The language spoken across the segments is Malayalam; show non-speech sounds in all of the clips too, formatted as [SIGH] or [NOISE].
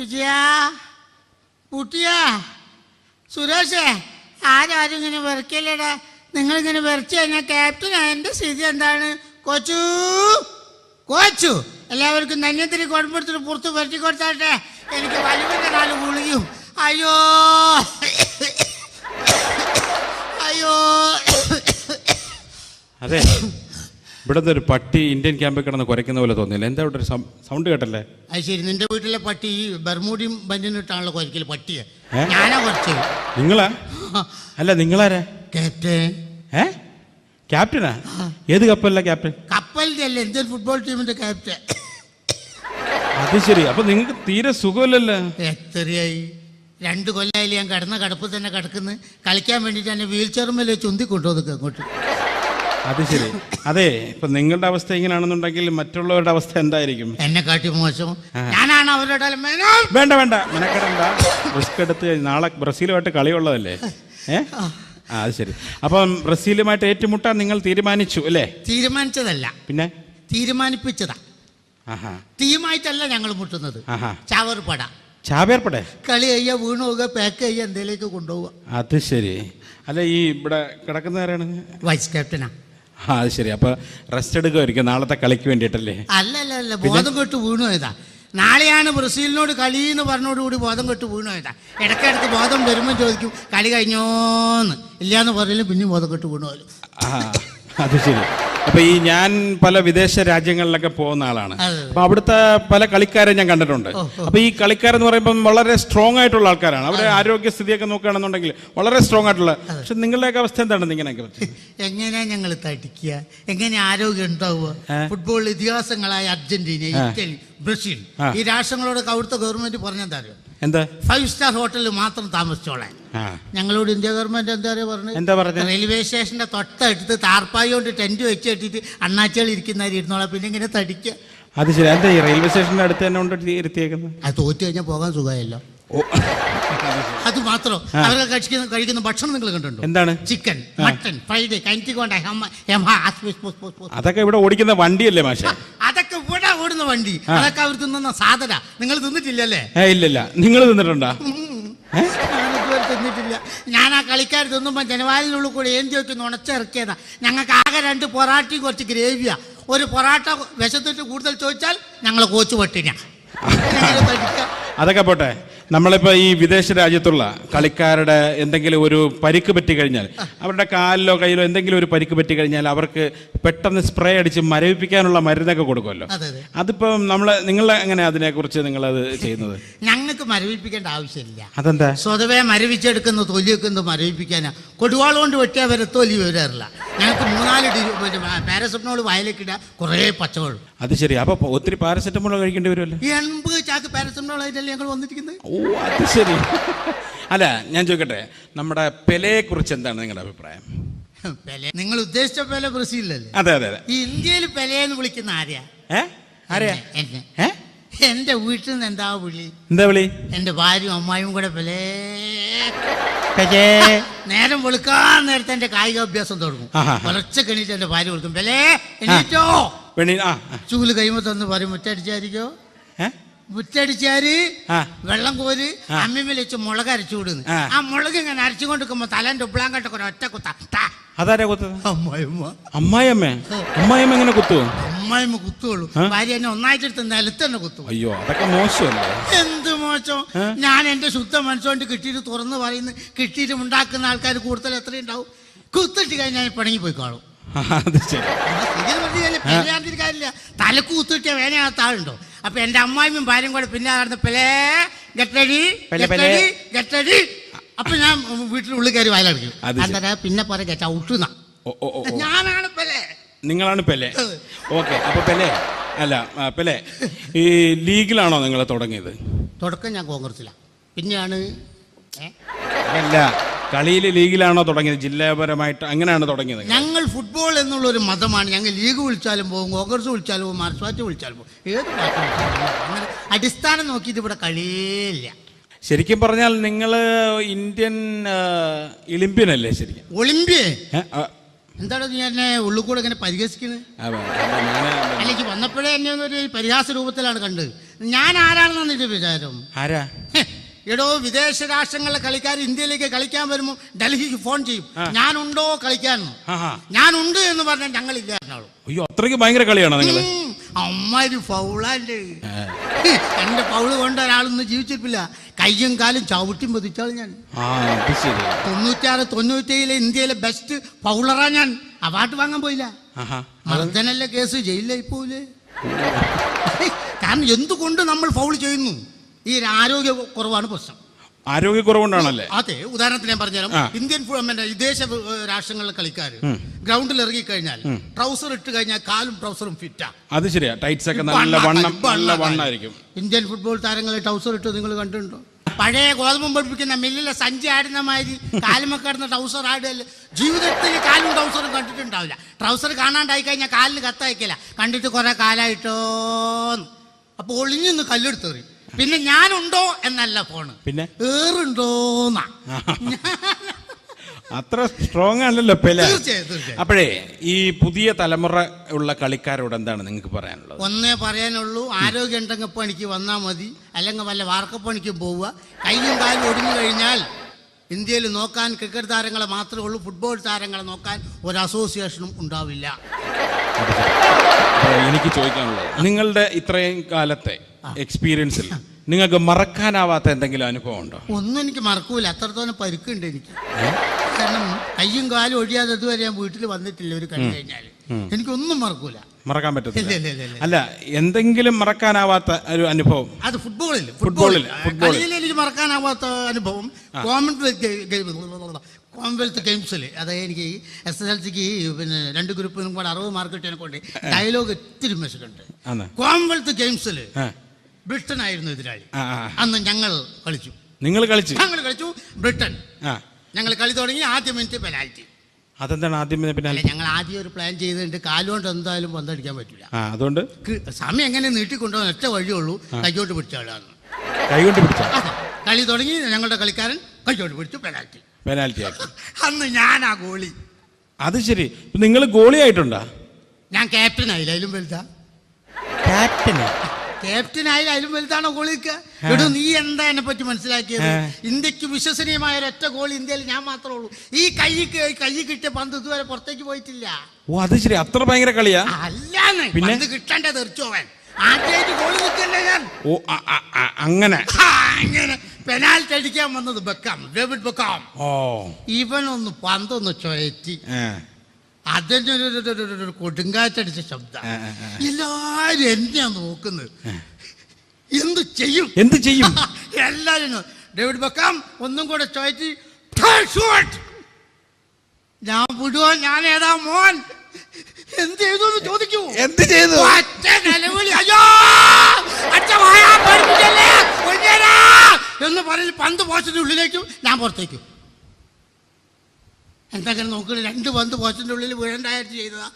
വിജയ പുട്ടിയ സുരേഷേ ആരാരും ഇങ്ങനെ വെറുക്കില്ലടാ? നിങ്ങളിങ്ങനെ വെറുച്ച് കഴിഞ്ഞാൽ ക്യാപ്റ്റൻ എന്റെ സ്ഥിതി എന്താണ്? കൊച്ചു കോച്ചു എല്ലാവർക്കും നന്യത്തിന് കൊടുപ്പെടുത്തിട്ട് പുറത്ത് വരട്ടി കൊടുത്താട്ടെ. എനിക്ക് വലിയ നാല് ഗുളിയും അയ്യോ അയ്യോ. അതെ. ഇവിടുത്തെ ഒരു പട്ടി ഇന്ത്യൻ ക്യാമ്പിൽ കിടന്ന് കുരയ്ക്കുന്ന പോലെ തോന്നിയില്ല. എന്താ ഇവിടെ ഒരു സൗണ്ട് കേട്ടല്ലേ? അത് ശരി നിന്റെ വീട്ടിലെ പട്ടി ഈ ബർമൂടിയും ബന്ധിനിട്ടാണല്ലോ കുരക്കൽ പട്ടിയെ? ഞാനാ കുറച്ചത് നിങ്ങളാ? അല്ല നിങ്ങളാരാ? ക്യാപ്റ്റൻ. ഏ? ക്യാപ്റ്റനാ? ഏത് കപ്പല്ല ക്യാപ്റ്റൻ? കപ്പലിന്റെ അല്ല ഇന്ത്യൻ ഫുട്ബോൾ ടീമിന്റെ ക്യാപ്റ്റൻ. അത് ശരി അപ്പൊ നിങ്ങൾക്ക് തീരെ സുഖമില്ലല്ലോ? എത്രയായി? രണ്ട് കൊല്ലായാലും ഞാൻ കിടന്ന കടപ്പ് തന്നെ കിടക്കുന്നു. കളിക്കാൻ വേണ്ടിയിട്ട് എന്നെ വീൽ ചെയർമേലെ ചുന്തി കൊണ്ടുവന്നു അങ്ങോട്ട്. അത് ശരി. അതെ ഇപ്പൊ നിങ്ങളുടെ അവസ്ഥ ഇങ്ങനെയാണെന്നുണ്ടെങ്കിൽ മറ്റുള്ളവരുടെ അവസ്ഥ എന്തായിരിക്കും? എന്നെ കാട്ടി മോശം. ഞാനാണ് അവരുടെ വേണ്ട വേണ്ട. മെനക്കെടണ്ട. റിസ്ക് എടുത്ത് നാളെ ബ്രസീലുമായിട്ട് കളിയുള്ളതല്ലേ? ഏ? ആ അത് ശരി. അപ്പം ബ്രസീലുമായിട്ട് ഏറ്റുമുട്ടാൻ നിങ്ങൾ തീരുമാനിച്ചു അല്ലേ? തീരുമാനിച്ചതല്ല. പിന്നെ? തീരുമാനിപ്പിച്ചതാ. ആഹാ. ടീമായിട്ടല്ല ഞങ്ങൾ മുട്ടുന്നത്. ചാവർപട ചാവർപ്പട. ചാവേർപ്പടെ? കളി കഴിയാ വീണു പോവുക പാക്ക് കഴിയാ എന്തേലേക്ക് കൊണ്ടുപോവുക അത് ശരി. അല്ല ഈ ഇവിടെ കിടക്കുന്നവരാണ്? വൈസ് ക്യാപ്റ്റനാ. ആ അത് ശരി. അപ്പൊ റെസ്റ്റ് എടുക്കുമായിരിക്കും. നാളത്തെ കളിക്ക് വേണ്ടിട്ടല്ലേ അല്ല അല്ല അല്ല ബോധം കെട്ട് വീണു പോയതാ. നാളെയാണ് ബ്രസീലിനോട് കളി എന്ന് പറഞ്ഞോടുകൂടി ബോധം കെട്ട് വീണു പോയതാ. ഇടയ്ക്കിടയ്ക്ക് ബോധം വരുമ്പോൾ ചോദിക്കും കളി കഴിഞ്ഞോന്ന്? ഇല്ലാന്ന് പറഞ്ഞാലും പിന്നെ ബോധം കെട്ട് വീണു പോലും അത് ശരി. അപ്പൊ ഈ ഞാൻ പല വിദേശ രാജ്യങ്ങളിലൊക്കെ പോകുന്ന ആളാണ്. അപ്പൊ അവിടുത്തെ പല കളിക്കാരെ ഞാൻ കണ്ടിട്ടുണ്ട്. അപ്പൊ ഈ കളിക്കാരെന്ന് പറയുമ്പോൾ വളരെ സ്ട്രോങ് ആയിട്ടുള്ള ആൾക്കാരാണ്. അവരുടെ ആരോഗ്യസ്ഥിതിയൊക്കെ നോക്കുകയാണെന്നുണ്ടെങ്കിൽ വളരെ സ്ട്രോങ് ആയിട്ടുള്ള പക്ഷെ നിങ്ങളുടെയൊക്കെ അവസ്ഥ എന്താണ്? ഇങ്ങനെയൊക്കെ പറ്റുന്നത്? [LAUGHS] എങ്ങനെയാ ഞങ്ങൾ തടിക്കുക? എങ്ങനെ ആരോഗ്യം ഉണ്ടാവുക? ഫുട്ബോൾ ഇതിഹാസങ്ങളായ അർജന്റീന ഇറ്റലി ബ്രസീൽ ഈ രാഷ്ട്രങ്ങളോട് അവിടുത്തെ ഗവൺമെന്റ് പറഞ്ഞെന്താ എന്താ? ഫൈവ് സ്റ്റാർ ഹോട്ടലിൽ മാത്രം താമസിച്ചോളാൻ. ഞങ്ങളോട് ഇന്ത്യ ഗവൺമെന്റ് എന്താ പറയുക പറഞ്ഞത്? എന്താ പറഞ്ഞത്? റെയിൽവേ സ്റ്റേഷന്റെ തൊട്ടടുത്ത് താർപ്പായി കൊണ്ട് ടെന്റ് വെച്ച് കെട്ടിട്ട് അണ്ണാച്ചികൾ ഇരിക്കുന്നവർ ഇരുന്നോളാം. പിന്നെ ഇങ്ങനെ തടിക്കുക അത് ശരി. എന്താ ഈ റെയിൽവേ സ്റ്റേഷന്റെ അടുത്ത് തന്നെ കൊണ്ട് ഇരുത്തിയേക്കുന്നത്? അത് തോറ്റു കഴിഞ്ഞാൽ പോകാൻ സുഖമായല്ലോ. അത് മാത്രം. അവരെ അവരൊക്കെ കഴിക്കുന്ന കഴിക്കുന്ന ഭക്ഷണം നിങ്ങൾ കണ്ടിട്ടുണ്ടോ? എന്താണ്? ചിക്കൻ മട്ടൺ മട്ടൻ ഫ്രൈഡ് കഞ്ചിക്കൊണ്ട അതൊക്കെ ഇവിടെ ഓടിക്കുന്ന വണ്ടിയല്ലേ മാഷെ? അതൊക്കെ ഇവിടെ ഓടുന്ന വണ്ടി. അതൊക്കെ അവർ തിന്നുന്ന സാധന. നിങ്ങൾ തിന്നിട്ടില്ലല്ലേ? ഇല്ലില്ല. നിങ്ങൾ തിന്നിട്ടുണ്ടാ? ഞാൻ തിന്നിട്ടില്ല. ഞാൻ ആ കളിക്കാർ തിന്നുമ്പോൾ ജനവാലിനുള്ളിൽ കൂടി ഏന്തി വെച്ച് നുണച്ചിറക്കിയതാ. ഞങ്ങൾക്ക് ആകെ രണ്ട് പൊറാട്ടയും കുറച്ച് ഗ്രേവിയാ. ഒരു പൊറാട്ട വിശത്തിട്ട് കൂടുതൽ ചോദിച്ചാൽ ഞങ്ങൾ കോച്ച് പട്ടിനാ [LAUGHS] അതൊക്കെ പോട്ടെ. നമ്മളിപ്പോൾ ഈ വിദേശ രാജ്യത്തുള്ള കളിക്കാരുടെ എന്തെങ്കിലും ഒരു പരിക്ക് പറ്റി കഴിഞ്ഞാൽ അവരുടെ കാലിലോ കയ്യിലോ എന്തെങ്കിലും ഒരു പരിക്ക് പറ്റി കഴിഞ്ഞാൽ അവർക്ക് പെട്ടെന്ന് സ്പ്രേ അടിച്ച് മരവിപ്പിക്കാനുള്ള മരുന്നൊക്കെ കൊടുക്കുമല്ലോ. അതെ അതെ. അതിപ്പം നമ്മൾ നിങ്ങൾ എങ്ങനെ അതിനെക്കുറിച്ച് അത് [LAUGHS] ചെയ്യുന്നത്? ഞങ്ങൾക്ക് മരവിപ്പിക്കേണ്ട ആവശ്യമില്ല. അതെന്താ? സ്വതവേ മരവിച്ചെടുക്കുന്ന തൊലിയൊക്കെ മരവിപ്പിക്കാനാ? കൊടുവാളുകൊണ്ട് വെട്ടിയാൽ വരെ തൊലി വരാറില്ല. ഞങ്ങൾക്ക് മൂന്നാൽ പാരസെറ്റമോൾ വയലേക്കിടുക കുറേ പച്ചവെള്ളം. അത് ശരി. അപ്പൊ ഒത്തിരി പാരസെറ്റമോൾ കഴിക്കേണ്ടി വരുമല്ലോ? ഈ എൺപത് ചാക്ക് പാരസെറ്റമോൾ ആയിട്ടല്ലേ ഞങ്ങൾ വന്നിരിക്കുന്നത്? ഓ അത് ശരി. അല്ല ഞാൻ ചോദിക്കട്ടെ നമ്മുടെ പെലയെ കുറിച്ച് എന്താണ് നിങ്ങളുടെ അഭിപ്രായം? പെലെ നിങ്ങൾ ഉദ്ദേശിച്ച പെലെ ബ്രസീലിലല്ലേ? അതെ അതെ അതെ. ഈ ഇന്ത്യയിൽ പെലയെന്ന് വിളിക്കുന്ന ആരെയാ? ഏ? ആരെയാ? എന്നെ. ഏ? എന്റെ വീട്ടിൽ നിന്ന് എന്താ വിളി? എന്താ വിളി? എന്റെ ഭാര്യയും അമ്മായും കൂടെ പലേ നേരം വെളുക്കാൻ നേരത്തെ എന്റെ കായിക അഭ്യാസം തുടങ്ങും. ആഹാ. കഴിഞ്ഞിട്ട് എന്റെ ഭാര്യ വിളിക്കും പലേ എണീറ്റോ. ചൂൽ കൈമ തന്ന് പറയും മുറ്റടിച്ചായിരിക്കോ? മുറ്റടിച്ചാര്? വെള്ളം കോരി. അമ്മിമ്മിൽ അമ്മിമ്മ വെച്ച് മുളക് അരച്ചു വിടുന്നു. ആ. മുളക് ഇങ്ങനെ അരച്ചു കൊണ്ടിരിക്കുമ്പോ തലേന്റെ ഉപ്പിളാൻ കട്ടൊക്കെ ഒറ്റ കുത്ത. അതാരാ കുത്തത് അമ്മായിമ്മ അമ്മായിമ്മ അമ്മായിയമ്മ? എങ്ങനെ കുത്തുവോ അമ്മായിമ്മ കുത്തുള്ളൂ. ഭാര്യ എന്നെ ഒന്നായിട്ടെടുത്ത് നിലത്ത് തന്നെ കുത്തു. അയ്യോ അതൊക്കെ മോശമല്ലേ? എന്ത് മോശം? ഞാൻ എന്റെ ശുദ്ധ മനസ്സുകൊണ്ട് കിട്ടിയിട്ട് തുറന്ന് പറയുന്നു കിട്ടിയിട്ട് ഉണ്ടാക്കുന്ന ആൾക്കാർ കൂടുതൽ എത്രയുണ്ടാവും കുത്തിട്ട് കഴിഞ്ഞാൽ പിണങ്ങി പോയി കാണും അത് ശരി. കാര്യമില്ല. തലക്ക് കുത്തിട്ടിയ വേനകത്ത് ആളുണ്ടോ? അപ്പൊ എന്റെ അമ്മായിമ്മയും ഭാര്യയും കൂടെ പിന്നെ നടന്ന് പെലേ ഗട്ടടി. ഗട്ടടി ഗട്ടടി അപ്പൊ ഞാൻ വീട്ടിനുള്ളിൽ കയറി വയലടിക്കും അന്നേരം പിന്നെ പറയാ ചവിട്ടുന്ന ഞാനാണ് പെലെ. നിങ്ങളാണ് പെലെ. ഓക്കെ അപ്പൊ പെലെ. അല്ല പെലെ. ഈ ലീഗിലാണോ നിങ്ങൾ തുടങ്ങിയത്? തുടക്കം ഞാൻ കോൺഗ്രസിലാണ് പിന്നെയാണ് അല്ല കളിയിൽ ലീഗിലാണോ തുടങ്ങിയത്? ജില്ലാപരമായിട്ട് അങ്ങനെയാണ് തുടങ്ങിയത് ഞങ്ങൾ ഫുട്ബോൾ എന്നുള്ള ഒരു മതമാണ്. ഞങ്ങൾ ലീഗ് വിളിച്ചാലും പോകും കോൺഗ്രസ് വിളിച്ചാലും പോകും മാർക്സ് പാർട്ടി വിളിച്ചാലും പോകും. ഏത് പാർട്ടി അങ്ങനെ അടിസ്ഥാനം നോക്കിയിട്ട് ഇവിടെ കളിയില്ല ശരിക്കും പറഞ്ഞാൽ നിങ്ങൾ ഇന്ത്യൻ ഒളിമ്പ്യൻ അല്ലേ ശരിക്കും? ഒളിമ്പ്യ എന്താണ് നീ എന്നെ ഉള്ളിൽ കൂടെ ഇങ്ങനെ പരിഹസിക്കുന്നത് വന്നപ്പോഴേ എന്നെ ഒരു പരിഹാസ രൂപത്തിലാണ് കണ്ടത്. ഞാൻ ആരാണെന്നാണ് നിന്റെ വിചാരം? ആരാ? എടോ വിദേശ രാഷ്ട്രങ്ങളിലെ കളിക്കാർ ഇന്ത്യയിലേക്ക് കളിക്കാൻ വരുമ്പോൾ ഡൽഹിക്ക് ഫോൺ ചെയ്യും. ഞാനുണ്ടോ കളിക്കാൻ. ഞാനുണ്ട് എന്ന് പറഞ്ഞാൽ ഞങ്ങൾ എന്നാളൂ അയ്യോ അത്രയ്ക്ക് ഭയങ്കര കളിയാണോ അമ്മ ഒരു ഫൗളാണ്ട് എന്റെ ഫൗൾ കൊണ്ട് ഒരാളൊന്നും ജീവിച്ചിട്ടില്ല. കയ്യും കാലും ചവിട്ടി പതിച്ചാൾ ഞാൻ. ആ അത് ശരി. തൊണ്ണൂറ്റാറ് തൊണ്ണൂറ്റേഴിലെ ഇന്ത്യയിലെ ബെസ്റ്റ് പൗളറാ ഞാൻ. അവാർഡ് വാങ്ങാൻ പോയില്ല. ആഹാ. മർദ്ദനല്ല കേസ് ജയിലിലായി പോവില്ലേ കാരണം എന്തുകൊണ്ട് നമ്മൾ ഫൗൾ ചെയ്യുന്നു? ഈ ആരോഗ്യ കുറവാണ് പ്രശ്നം. ആരോഗ്യ കുറവുണ്ടാണല്ലേ അതെ ഉദാഹരണത്തിന് ഞാൻ പറഞ്ഞുതരാം. ഇന്ത്യൻ ഫു- വിദേശ രാഷ്ട്രങ്ങളിലെ കളിക്കാർ ഗ്രൗണ്ടിൽ ഇറങ്ങി കഴിഞ്ഞാൽ ട്രൗസർ ഇട്ട് കഴിഞ്ഞാൽ കാലും ട്രൗസറും ഫിറ്റാ അത് ശരിയാ. ടൈറ്റ്സ് ഒക്കെ നല്ല വണ്ണം നല്ല വണ്ണായിരിക്കും. ഇന്ത്യൻ ഫുട്ബോൾ താരങ്ങളെ ട്രൗസർ ഇട്ട് നിങ്ങൾ കണ്ടിട്ടുണ്ടോ? പഴയ ഗോതമ്പം പഠിപ്പിക്കുന്ന മില്ലിലെ സഞ്ചി ആടുന്ന മാതിരി കാലുമ കിടന്ന ട്രൗസർ ആടുകയല്ലേ. ജീവിതത്തിൽ കാലും ട്രൗസറും കണ്ടിട്ടുണ്ടാവില്ല. ട്രൗസർ കാണാണ്ടായി കഴിഞ്ഞാൽ കാലിന് കത്തയക്കില്ല. കണ്ടിട്ട് കുറെ കാലായിട്ടോന്ന് അപ്പൊ ഒളിഞ്ഞൊന്ന് കല്ലെടുത്തേറി പിന്നെ ഞാനുണ്ടോ എന്നല്ല ഫോണ്. പിന്നെ? ഏറുണ്ടോന്നാ. അത്ര സ്ട്രോങ് ആണല്ലോ പെല. അപ്പോഴേ ഈ പുതിയ തലമുറ ഉള്ള കളിക്കാരോട് എന്താണ് നിങ്ങൾക്ക് പറയാനുള്ളത്? ഒന്നേ പറയാനുള്ളൂ ആരോഗ്യം ഉണ്ടെങ്കിൽ പണിക്ക് വന്നാൽ മതി അല്ലെങ്കിൽ വല്ല വാർക്കപ്പണിക്കും പോവുക. കയ്യും കാലും ഒടിഞ്ഞു കഴിഞ്ഞാൽ ഇന്ത്യയിൽ നോക്കാൻ ക്രിക്കറ്റ് താരങ്ങളെ മാത്രമേ ഉള്ളൂ ഫുട്ബോൾ താരങ്ങളെ നോക്കാൻ ഒരു അസോസിയേഷനും ഉണ്ടാവില്ല. എനിക്ക് ചോദിക്കാനുള്ളത് നിങ്ങളുടെ ഇത്രയും കാലത്തെ എക്സ്പീരിയൻസിൽ നിങ്ങൾക്ക് മറക്കാനാവാത്ത എന്തെങ്കിലും അനുഭവം ഉണ്ടോ? ഒന്നും എനിക്ക് മറക്കൂല. അത്രത്തോളം പരുക്കുണ്ട് എനിക്ക്. കാരണം കയ്യും കാലും ഒഴിയാതെ ഇതുവരെ ഞാൻ വീട്ടിൽ വന്നിട്ടില്ല ഒരു കളി കഴിഞ്ഞാൽ എനിക്കൊന്നും മറക്കൂല. മറക്കാൻ പറ്റത്തില്ല. അല്ല എന്തെങ്കിലും മറക്കാനാവാത്ത ഒരു അനുഭവം? അത് ഫുട്ബോളിൽ ഫുട്ബോളിൽ, ഫുട്ബോളിൽ. കളിയിൽ എനിക്ക് മറക്കാനാവാത്ത അനുഭവം കോമൺവെൽത്ത് കോമൺവെൽത്ത് ഗെയിംസിൽ അതായത് എനിക്ക് എസ് എസ് എൽ സിക്ക് പിന്നെ രണ്ട് ഗ്രൂപ്പിനും കൂടെ അറുപത് മാർക്ക് കിട്ടിയതിനെ കൊണ്ട് ഡയലോഗ് ഒത്തിരി മെസ്സുണ്ട്. കോമൺവെൽത്ത് ഗെയിംസിൽ ആയിരുന്നു എതിരാളി. അന്ന് ഞങ്ങൾ കളിച്ചു. നിങ്ങൾ കളിച്ചു? ഞങ്ങൾ കളിച്ചു ബ്രിട്ടൻ. ഞങ്ങൾ കളി തുടങ്ങി ആദ്യ മിനിറ്റ് പെനാൽറ്റി. അതെന്താണ് ആദ്യം പിന്നെ അല്ല ഞങ്ങൾ ആദ്യം ഒരു പ്ലാൻ ചെയ്തിട്ട് കാലുകൊണ്ട് എന്തായാലും പന്തടിക്കാൻ പറ്റില്ല അതുകൊണ്ട്? സമയം എങ്ങനെ നീട്ടിക്കൊണ്ടോ ഒറ്റ വഴിയുള്ളൂ കൈകോട്ട് പിടിച്ചാളാണ് കൈകൊണ്ട് പിടിച്ച കളി തുടങ്ങി ഞങ്ങളുടെ കളിക്കാരൻ കൈകൊണ്ട് പിടിച്ചു പെനാൽറ്റി. പെനാൽറ്റി [LAUGHS] അന്ന് ഞാനാ ഗോളി. അത് ശരി. നിങ്ങൾ ഗോളി ആയിട്ടുണ്ടാ ഞാൻ ക്യാപ്റ്റൻ ആയില്ല അതിലും വലുതാ. ക്യാപ്റ്റൻ ആയാലും അതിലും വലുതാണോ ഗോളിക്ക് എടോ നീ എന്താ എന്നെ പറ്റി മനസ്സിലാക്കിയത്? ഇന്ത്യയ്ക്ക് വിശ്വസനീയമായ ഒരൊറ്റ ഗോൾ ഇന്ത്യയിൽ ഞാൻ മാത്രമേ ഉള്ളൂ. ഈ കൈ കൈ കിട്ടിയ പന്ത് ഇതുവരെ പുറത്തേക്ക് പോയിട്ടില്ല. ഓ അത് ശരി. അത്ര ഭയങ്കര കളിയാ? അല്ലാന്ന്. പിന്നെ? പന്ത് കിട്ടണ്ട തെറിച്ചോവൻ ആദ്യമായിട്ട് ഗോൾ നിൽക്കല്ലേ ഞാൻ? ഓ അങ്ങനെ. അങ്ങനെ. പെനാൽറ്റി അടിക്കാൻ വന്നത് ബെക്കാം. David Beckham. ഓ. ഇവനൊന്ന് പന്തൊന്ന് ചുഴറ്റി. ഒരു കൊടുങ്കാറ്റടിച്ച ശബ്ദം. എല്ലാരും എന്നെയാ നോക്കുന്നത്? എന്ത് ചെയ്യും? എന്ത് ചെയ്യും? [LAUGHS] എല്ലാരും ഡേവിഡ് ബക്കാം ഒന്നും കൂടെ ഷൂട്ട്! ഞാൻ വിടുവോ? ഞാൻ ഏതാ മോൻ? എന്ത് ചെയ്തു എന്ന് ചോദിക്കൂ. എന്ത് ചെയ്തു? ഒറ്റ നിലവിളി. അയ്യോ! അച്ഛ എന്ന് പറഞ്ഞ് പന്ത് പോസ്റ്റിന്റെ ഉള്ളിലേക്കും ഞാൻ പുറത്തേക്കും. എന്തെങ്കിലും നോക്കി രണ്ട് പന്ത് പോസ്റ്റിന്റെ ഉള്ളിൽ വീഴണ്ടായിട്ട് ചെയ്തതാ.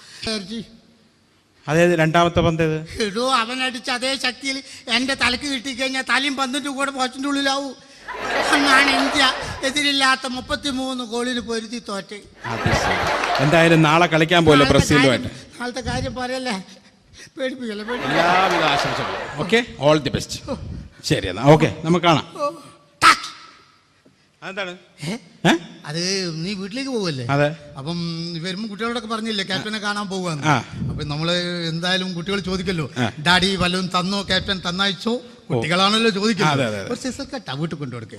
അതായത് രണ്ടാമത്തെ പന്ത് ഏത്? എടോ അവൻ അടിച്ച അതേ ശക്തിയിൽ എന്റെ തലക്ക് കിട്ടിക്കഴിഞ്ഞാൽ തലയും പന്തിന്റെ കൂടെ പോസ്റ്റിന്റെ ഉള്ളിലാവൂ. അന്നാണ് ഇന്ത്യ. എതിരില്ലാത്ത മുപ്പത്തിമൂന്ന് ഗോളിന് പൊരുത്തി തോറ്റ്. എന്തായാലും നാളെ കളിക്കാൻ പോലെ നാളത്തെ ബ്രസീലുമായിട്ട്? കാര്യം- നാളത്തെ കാര്യം പറയല്ലേ? പേടിപ്പിക്കല്ലേ പേടിപ്പിക്കല്ലേ. എല്ലാവിധ ആശംസകളും. ഓക്കെ? ഓൾ ദി ബെസ്റ്റ് ശരി എന്നാ. ഓക്കെ നമുക്ക് കാണാം. അതെന്താണ്? ഏ? അത് നീ വീട്ടിലേക്ക് പോവല്ലേ? അതെ. അപ്പം വരുമ്പോ കുട്ടികളോടൊക്കെ പറഞ്ഞില്ലേ ക്യാപ്റ്റനെ കാണാൻ പോവാന്ന്. അപ്പൊ നമ്മൾ എന്തായാലും കുട്ടികൾ ചോദിക്കല്ലോ. ഡാഡി വല്ലതും തന്നോ ക്യാപ്റ്റൻ തന്നയച്ചോ? കുട്ടികളാണല്ലോ ചോദിക്കുന്നത്. അതെ. ഒരു സിസർ കട്ടാ വീട്ടിൽ കൊണ്ടുകൊടുക്കുക